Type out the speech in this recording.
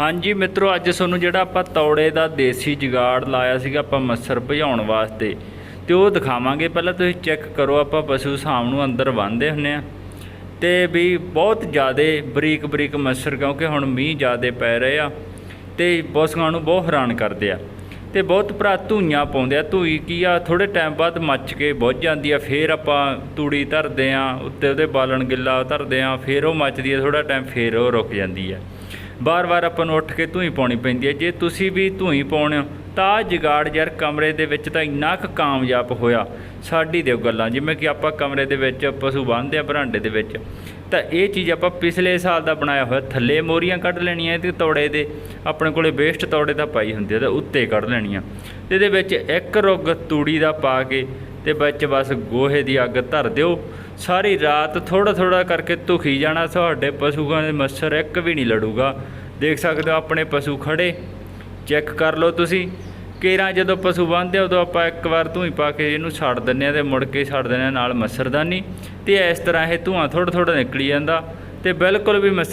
ਹਾਂਜੀ ਮਿੱਤਰੋ, ਅੱਜ ਤੁਹਾਨੂੰ ਜਿਹੜਾ ਆਪਾਂ ਤੌੜੇ ਦਾ ਦੇਸੀ ਜੁਗਾੜ ਲਾਇਆ ਸੀਗਾ ਆਪਾਂ ਮੱਛਰ ਭਜਾਉਣ ਵਾਸਤੇ, ਤੇ ਉਹ ਦਿਖਾਵਾਂਗੇ। ਪਹਿਲਾਂ ਤੁਸੀਂ ਚੈੱਕ ਕਰੋ, ਆਪਾਂ ਪਸ਼ੂ ਸ਼ਾਮ ਨੂੰ ਅੰਦਰ ਬੰਨ੍ਹਦੇ ਹੁੰਨੇ ਆ। ਤੇ ਵੀ ਬਹੁਤ ਜ਼ਿਆਦਾ ਬਰੀਕ ਬਰੀਕ ਮੱਛਰ, ਕਿਉਂਕਿ ਹੁਣ ਮੀਂਹ ਜ਼ਿਆਦੇ ਪੈ ਰਹੇ ਆ, ਤੇ ਪਸ਼ੂਆਂ ਨੂੰ ਬਹੁਤ ਹੈਰਾਨ ਕਰਦੇ ਆ। ਤੇ ਬਹੁਤ ਭਰਾ ਧੂਈਆਂ ਪਾਉਂਦੇ ਆ। ਧੂਈ ਕੀ ਆ ਥੋੜੇ ਟਾਈਮ ਬਾਅਦ ਮੱਚ ਕੇ ਬੁੱਝ ਜਾਂਦੀ ਆ, ਫੇਰ ਆਪਾਂ ਤੂੜੀ ਧਰਦੇ ਆ, ਉੱਤੇ ਉਹਦੇ ਬਾਲਣ ਗਿੱਲਾ ਧਰਦੇ ਆ, ਫੇਰ ਉਹ ਮੱਚਦੀ ਆ ਥੋੜਾ ਟਾਈਮ ਫੇਰ ਉਹ ਰੁਕ ਜਾਂਦੀ ਆ। ਬਾਰ-ਬਾਰ ਆਪਾਂ ਨੂੰ ਉੱਠ ਕੇ ਧੂਈ ਪਾਉਣੀ ਪੈਂਦੀ ਹੈ। ਜੇ ਤੁਸੀਂ ਵੀ ਧੂਈ ਪਾਉਣੇ ਹੋ, ਤਾਂ ਜਗਾੜ ਯਾਰ ਕਮਰੇ ਦੇ ਵਿੱਚ ਤਾਂ ਇੰਨਾ ਕੁ ਕਾਮਯਾਬ ਹੋਇਆ ਸਾਡੀ ਦਿਓ ਗੱਲਾਂ। ਜਿਵੇਂ ਕਿ ਆਪਾਂ ਕਮਰੇ ਦੇ ਵਿੱਚ ਪਸ਼ੂ ਬੰਨ੍ਹਦੇ ਆ, ਬਰਾਂਡੇ ਦੇ ਵਿੱਚ। ਤਾਂ ਇਹ ਚੀਜ਼ ਆਪਾਂ ਪਿਛਲੇ ਸਾਲ ਦਾ ਬਣਾਇਆ ਹੋਇਆ, ਥੱਲੇ ਮੋਰੀਆਂ ਕੱਢ ਲੈਣੀਆਂ ਤੇ ਤੌੜੇ ਦੇ ਆਪਣੇ ਕੋਲੇ ਵੇਸਟ ਤੌੜੇ ਦਾ ਪਾਈ ਹੁੰਦੀ ਹੈ ਤਾਂ ਉੱਤੇ ਕੱਢ ਲੈਣੀਆਂ। ਤੇ ਇਹਦੇ ਵਿੱਚ ਇੱਕ ਰੁੱਗ ਤੂੜੀ ਦਾ ਪਾ ਕੇ ਤੇ ਵਿੱਚ ਬਸ ਗੋਹੇ ਦੀ ਅੱਗ ਧਰ ਦਿਓ। ਸਾਰੀ ਰਾਤ ਥੋੜਾ ਥੋੜਾ ਕਰਕੇ ਧੁਖੀ ਜਾਣਾ ਤੁਹਾਡੇ ਪਸ਼ੂਆਂ ਦੇ ਮੱਛਰ ਇੱਕ ਵੀ ਨਹੀਂ ਲੜੂਗਾ। ਦੇਖ ਸਕਦੇ ਹੋ ਆਪਣੇ ਪਸ਼ੂ ਖੜੇ। ਚੈੱਕ ਕਰ ਲਓ ਤੁਸੀਂ। ਕੇਰਾਂ ਜਦੋਂ ਪਸ਼ੂ ਬੰਨ੍ਹਦੇ ਆ, ਉਦੋਂ ਆਪਾਂ ਇੱਕ ਵਾਰ ਧੂਈ ਪਾ ਕੇ ਇਹਨੂੰ ਛੱਡ ਦਿੰਨੇ ਆ ਤੇ ਮੁੜ ਕੇ ਛੱਡ ਦਿੰਨੇ ਆ ਨਾਲ ਮੱਛਰਦਾਨੀ। ਤੇ ਇਸ ਤਰ੍ਹਾਂ ਇਹ ਧੂਆਂ ਥੋੜਾ ਥੋੜਾ ਨਿਕਲੀ ਜਾਂਦਾ ਤੇ ਬਿਲਕੁਲ ਵੀ ਮੱਛਰ